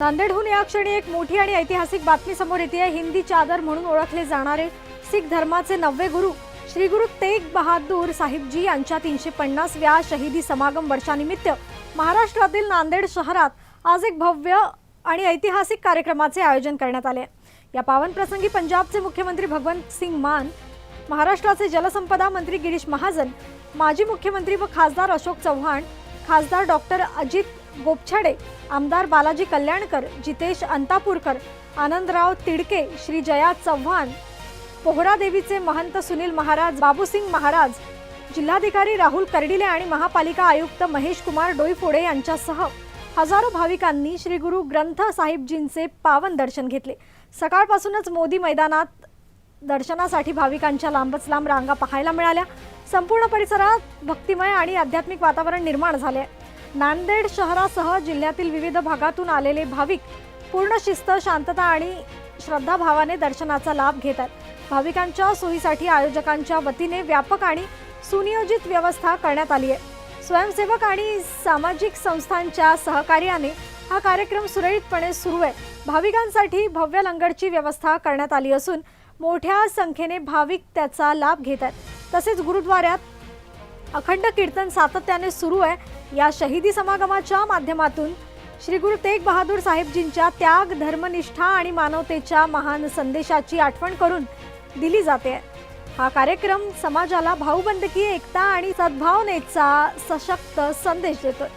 नांदेडहून या क्षणी एक मोठी आणि ऐतिहासिक बातमी समोर येते. हिंदी चादर म्हणून ओळखले जाणारे सिख धर्माचे नववे गुरु श्री गुरु तेग बहादूर साहिबजी यांच्या तीनशे पन्नासव्या शहीदी समागम वर्षानिमित्त महाराष्ट्रातील नांदेड शहरात आज एक भव्य आणि ऐतिहासिक कार्यक्रमाचे आयोजन करण्यात आले. या पावन प्रसंगी पंजाबचे मुख्यमंत्री भगवंत सिंग मान महाराष्ट्राचे जलसंपदा मंत्री गिरीश महाजन माजी मुख्यमंत्री व खासदार अशोक चव्हाण खासदार डॉक्टर अजित गोपछाडे आमदार बालाजी कल्याणकर जितेश अंतापूरकर आनंदराव तिडके श्री जया चव्हाण पोहरादेवीचे महंत सुनील महाराज बाबूसिंग महाराज जिल्हाधिकारी राहुल कर्डिले आणि महापालिका आयुक्त महेश कुमार डोईफोडे यांच्यासह हजारो भाविकांनी श्री गुरु ग्रंथ साहिबजींचे पावन दर्शन घेतले. सकाळपासूनच मोदी मैदानात दर्शनासाठी भाविकांच्या लांबच लांब रांगा पाहायला मिळाल्या. संपूर्ण परिसरात भक्तिमय आणि आध्यात्मिक वातावरण निर्माण झाले. नांदेड शहरासह जिल्ह्यातील विविध भागातून आलेले भाविक पूर्ण शिस्त शांतता आणि श्रद्धाभावाने दर्शनाचा लाभ घेत आहेत. भाविकांच्या सोयीसाठी आयोजकांच्या वतीने व्यापक आणि सुनियोजित व्यवस्था करण्यात आली आहे. स्वयंसेवक आणि सामाजिक संस्थांच्या सहकार्याने हा कार्यक्रम सुरळीतपणे सुरू आहे. भाविकांसाठी भव्य लंगरची व्यवस्था करण्यात आली असून मोठ्या संख्येने भाविक त्याचा लाभ घेत आहेत. तसेच गुरुद्वाऱ्यात अखंड कीर्तन सातत्याने सुरू आहे. या शहीदी समागमाच्या माध्यमातून श्री गुरु तेग बहादूर साहेबजींच्या त्याग धर्मनिष्ठा आणि मानवतेच्या महान संदेशाची आठवण करून दिली जाते. हा कार्यक्रम समाजाला भाऊबंदकी एकता आणि सद्भावनेचा सशक्त संदेश देतोय.